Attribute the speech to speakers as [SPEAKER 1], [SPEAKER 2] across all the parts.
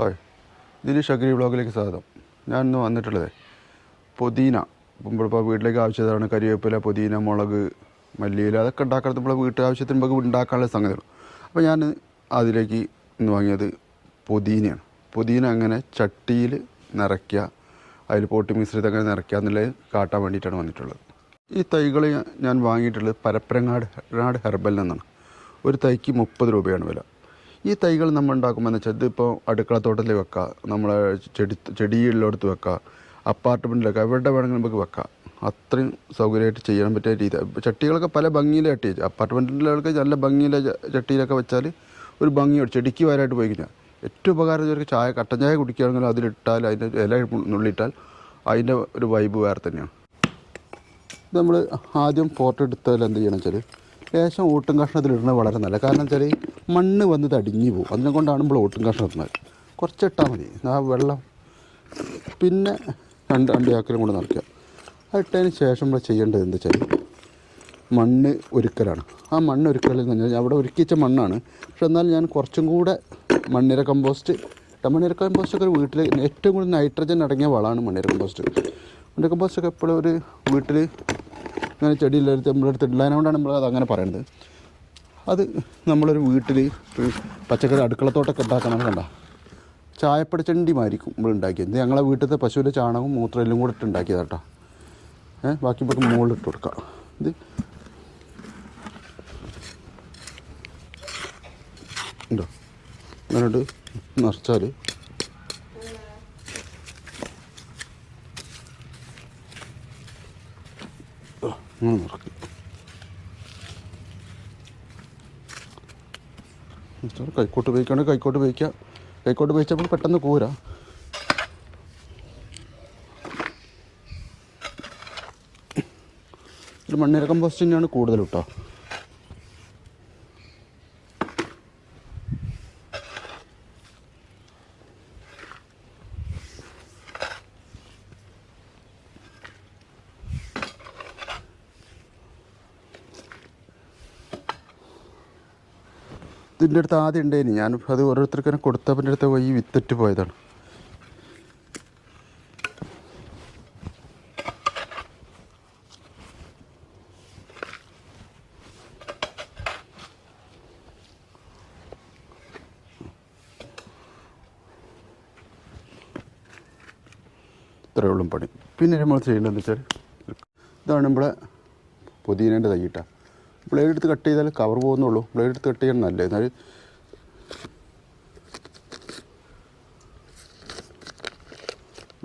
[SPEAKER 1] Hi. Dinesh agri ബ്ലോഗിലേക്ക് സ്വാഗതം. ഞാൻ ഇന്ന് വന്നിട്ടുള്ളത് പുതിന. ഇപ്പോൾ വീട്ടിലേക്ക് ആവശ്യമാണ് കരിവേപ്പില പുതിന മുളക് മല്ലിയില അതൊക്കെ ഉണ്ടാക്കുന്നത് നമ്മളെ വീട്ടിൽ ആവശ്യത്തിന് നമുക്ക് ഉണ്ടാക്കാനുള്ള സംഗതിയാണ് അപ്പോൾ ഞാൻ അതിലേക്ക് ഇന്ന് വാങ്ങിയത് പുതിനയാണ്. പുതിന അങ്ങനെ ചട്ടിയിൽ നിറയ്ക്കുക അതിൽ പോട്ടി മിശ്രിതം അങ്ങനെ നിറയ്ക്കുക എന്നുള്ളത് കാട്ടാൻ വേണ്ടിയിട്ടാണ് വന്നിട്ടുള്ളത്. ഈ തൈകൾ ഞാൻ വാങ്ങിയിട്ടുള്ളത് പരപ്പരങ്ങാട് നാട് ഹെർബലിൽ നിന്നാണ്. ഒരു തൈക്ക് മുപ്പത് രൂപയാണ് വില. ഈ തൈകൾ നമ്മൾ ഉണ്ടാക്കുമ്പോൾ വെച്ചാൽ ഇതിപ്പോൾ അടുക്കളത്തോട്ടത്തിൽ വെക്കാം നമ്മളെ ചെടി ചെടിയുള്ളിടത്ത് വെക്കാം അപ്പാർട്ട്മെന്റിലൊക്കെ എവിടെ വേണമെങ്കിലും നമുക്ക് വെക്കാം. അത്രയും സൗകര്യമായിട്ട് ചെയ്യാൻ പറ്റിയ രീതി. ചട്ടികളൊക്കെ പല ഭംഗിയിലെ ചട്ടി അപ്പാർട്ട്മെന്റിലൊക്കെ നല്ല ഭംഗിയിലെ ചട്ടിയിലൊക്കെ വെച്ചാൽ ഒരു ഭംഗിയോട് ചെടിക്ക് വരായിട്ട് കഴിഞ്ഞാൽ ഏറ്റവും ഉപകാരം ഇവർക്ക് ചായ കട്ടൻ ചായ കുടിക്കുകയാണെങ്കിൽ അതിലിട്ടാൽ അതിന്റെ ഇല നുള്ളിയിട്ടാൽ അതിന്റെ ഒരു വൈബ് വേറെ തന്നെയാണ്. നമ്മൾ ആദ്യം ഫോട്ടോ എടുത്താൽ എന്ത് ചെയ്യണം വെച്ചാൽ ലേശം ഓട്ടും കഷ്ണത്തിൽ ഇടുന്നത് വളരെ നല്ല കാരണം വെച്ചാൽ മണ്ണ് വന്ന് തടിഞ്ഞു പോകും. അതിനെ കൊണ്ടാണ് നമ്മൾ ഓട്ടും കഷ്ണം ഇടുന്നത്. കുറച്ചിട്ടാൽ മതി. ആ വെള്ളം പിന്നെ രണ്ട് രണ്ട് ചാക്കലും കൊണ്ട് നിറയ്ക്കുക. അതിട്ടതിന് ശേഷം നമ്മൾ ചെയ്യേണ്ടത് എന്താ വെച്ചാൽ മണ്ണ് ഒരുക്കലാണ്. ആ മണ്ണ് ഒരുക്കൽ എന്ന് പറഞ്ഞാൽ അവിടെ ഒരുക്കിച്ച മണ്ണാണ്. പക്ഷെ എന്നാൽ ഞാൻ കുറച്ചും കൂടെ മണ്ണിര കമ്പോസ്റ്റ് മണ്ണിര കമ്പോസ്റ്റ് ഒക്കെ വീട്ടിൽ ഏറ്റവും കൂടുതൽ നൈട്രജൻ അടങ്ങിയ വളമാണ് മണ്ണിര കമ്പോസ്റ്റ്. മണ്ണിര കമ്പോസ്റ്റ് ഒക്കെ എപ്പോഴും ഒരു വീട്ടിൽ ഇങ്ങനെ ചെടിയിലെടുത്ത് നമ്മളെടുത്ത് ഉള്ളതിനോണ്ടാണ് നമ്മൾ അത് അങ്ങനെ പറയുന്നത് അത് നമ്മളൊരു വീട്ടിൽ പച്ചക്കറി അടുക്കളത്തോട്ടൊക്കെ ഉണ്ടാക്കണം കണ്ട. ചായപ്പടച്ചണ്ടിമായിരിക്കും നമ്മൾ ഉണ്ടാക്കിയത്. ഞങ്ങളെ വീട്ടിലത്തെ പശുവിന്റെ ചാണകവും മൂത്രം എല്ലാം കൂടെ ഇട്ട് ഉണ്ടാക്കിയതാട്ടോ ഏഹ് ബാക്കി മുകളിൽ ഇട്ട് കൊടുക്കാം. ഇത് ഉണ്ടോ? അങ്ങോട്ട് നിറച്ചാൽ അങ്ങനെ നിറക്കും കൈക്കോട്ട് ഉപയോഗിക്കുകയാണെങ്കിൽ കൈക്കോട്ട് ഉപയോഗിക്കുക കൈക്കോട്ട് ഉപയോഗിച്ചപ്പോൾ പെട്ടെന്ന് കൂരാ. ഒരു മണ്ണിര കമ്പോസ്റ്റ് തന്നെയാണ് കൂടുതൽ കേട്ടോ ഇതിന്റെ അടുത്ത് ആദ്യം ഉണ്ടായിന് ഞാൻ അത് ഓരോരുത്തർക്കിനെ കൊടുത്തവന്റെ അടുത്ത് പോയി വിത്തിട്ട് പോയതാണ്. ഇത്രയേ പണി. പിന്നെ നമ്മൾ ചെയ്യേണ്ടതെന്ന് വെച്ചാൽ ഇതാണ് നമ്മളെ പുതിനേന്റെ തൈയിട്ട ബ്ലേഡ് എടുത്ത് കട്ട് ചെയ്താൽ കവർ പോകുന്നുള്ളൂ. ബ്ലേഡ് എടുത്ത് കട്ട് ചെയ്യണം നല്ലത്. എന്നാൽ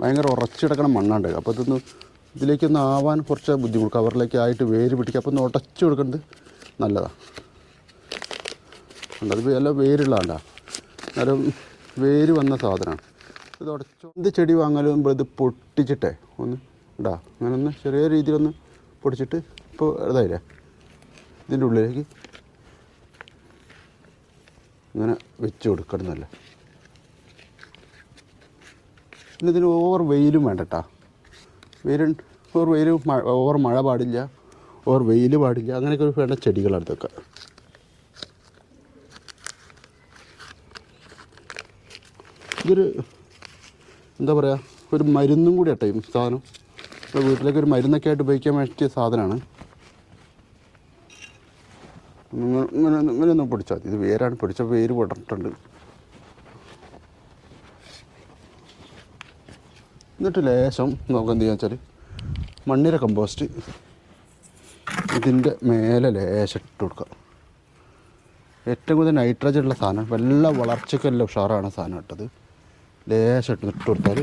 [SPEAKER 1] ഭയങ്കര ഉറച്ചിടക്കണ മണ്ണാണ്ട്. അപ്പോൾ ഇതൊന്ന് ഇതിലേക്കൊന്ന് ആവാൻ കുറച്ച് ബുദ്ധിമുട്ട്. കവറിലേക്ക് ആയിട്ട് വേര് പിടിക്കുക. അപ്പോൾ ഒന്ന് ഉടച്ചു കൊടുക്കുന്നത് നല്ലതാണ് അത് എല്ലാം വേരുള്ളതാണ്ടാ. എന്നാലും വേര് വന്ന സാധനമാണ്. ഇത് ഉടച്ചു എന്ത് ചെടി വാങ്ങാലും ഇത് പൊട്ടിച്ചിട്ടേ ഒന്ന് ഇടാ. അങ്ങനെ ഒന്ന് ചെറിയ രീതിയിലൊന്ന് പൊടിച്ചിട്ട് ഇപ്പോൾ ഇതായില്ലേ? ഇതിന്റെ ഉള്ളിലേക്ക് ഇങ്ങനെ വെച്ച് കൊടുക്കണം നല്ല. പിന്നെ ഇതിന് ഓവർ വെയിലും വേണ്ട കേട്ടോ വെയിൽ ഓവർ വെയിൽ ഓവർ മഴ പാടില്ല ഓവർ വെയിൽ പാടില്ല അങ്ങനെയൊക്കെ വേണ്ട ചെടികളാണ് ഇതൊക്കെ. ഇതൊരു എന്താ പറയുക ഒരു മരുന്നും കൂടി ആട്ടെ സാധനം. വീട്ടിലേക്ക് ഒരു മരുന്നൊക്കെ ആയിട്ട് ഉപയോഗിക്കാൻ പറ്റിയ സാധനമാണ്. ഇങ്ങനെ ഇങ്ങനെ ഇങ്ങനെ ഒന്ന് പൊടിച്ചാൽ മതി. ഇത് വേരാണ് പൊടിച്ച വേര് പൊടട്ടുണ്ട് എന്നിട്ട് ലേശം നമുക്ക് എന്ത് ചെയ്യാന്ന് വെച്ചാൽ മണ്ണിര കമ്പോസ്റ്റ് ഇതിന്റെ മേലെ ലേശം ഇട്ട് കൊടുക്കുക. ഏറ്റവും കൂടുതൽ നൈട്രജൻ ഉള്ള സാധനം വല്ല വളർച്ചയ്ക്കെല്ലാം ഉഷാറാണ് സാധനം ഇട്ടത്. ലേശം ഇട്ട് ഇട്ട് കൊടുത്താൽ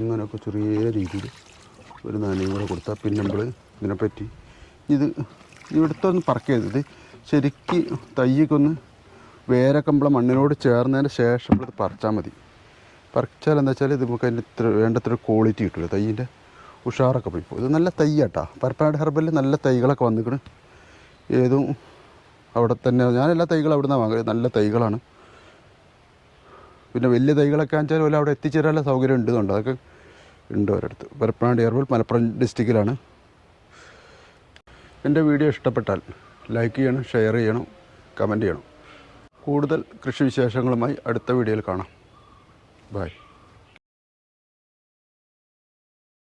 [SPEAKER 1] ഇങ്ങനെയൊക്കെ ചെറിയ രീതിയിൽ ഒരു നാണയം കൂടെ കൊടുത്താൽ പിന്നെ നമ്മൾ ഇതിനെപ്പറ്റി ഇത് ഇവിടുത്തെ ഒന്ന് പറക്കരുത് ശരിക്ക് തയ്യൊക്കൊന്ന് വേരൊക്കെ നമ്മളെ മണ്ണിനോട് ചേർന്നതിന് ശേഷം നമ്മളിത് പറിച്ചാൽ മതി. പറിച്ചാൽ എന്താ വെച്ചാൽ ഇത് നമുക്ക് അതിന്റെ ഇത്ര വേണ്ടത്ര ക്വാളിറ്റി കിട്ടില്ല തയ്യിന്റെ ഉഷാറൊക്കെ പോയി പോകും ഇത് നല്ല തയ്യാട്ടാ പരപ്പനാട് ഹെർബലിൽ നല്ല തൈകളൊക്കെ വന്നിക്കണ്. ഏതും അവിടെ തന്നെ. ഞാൻ എല്ലാ തൈകളും അവിടെ നിന്നാണ് വാങ്ങുന്നത് നല്ല തൈകളാണ്. പിന്നെ വലിയ തൈകളൊക്കെ വെച്ചാൽ പോലെ അവിടെ എത്തിച്ചേരാനുള്ള സൗകര്യം ഉണ്ടെന്നുണ്ട് അതൊക്കെ ഉണ്ട് ഒരിടത്ത് പരപ്പനാട് എയർപോൾ മലപ്പുറം ഡിസ്ട്രിക്റ്റിലാണ്. എന്റെ വീഡിയോ ഇഷ്ടപ്പെട്ടാൽ ലൈക്ക് ചെയ്യണം ഷെയർ ചെയ്യണം കമന്റ് ചെയ്യണം. കൂടുതൽ കൃഷി വിശേഷങ്ങളുമായി അടുത്ത വീഡിയോയിൽ കാണാം. ബൈ.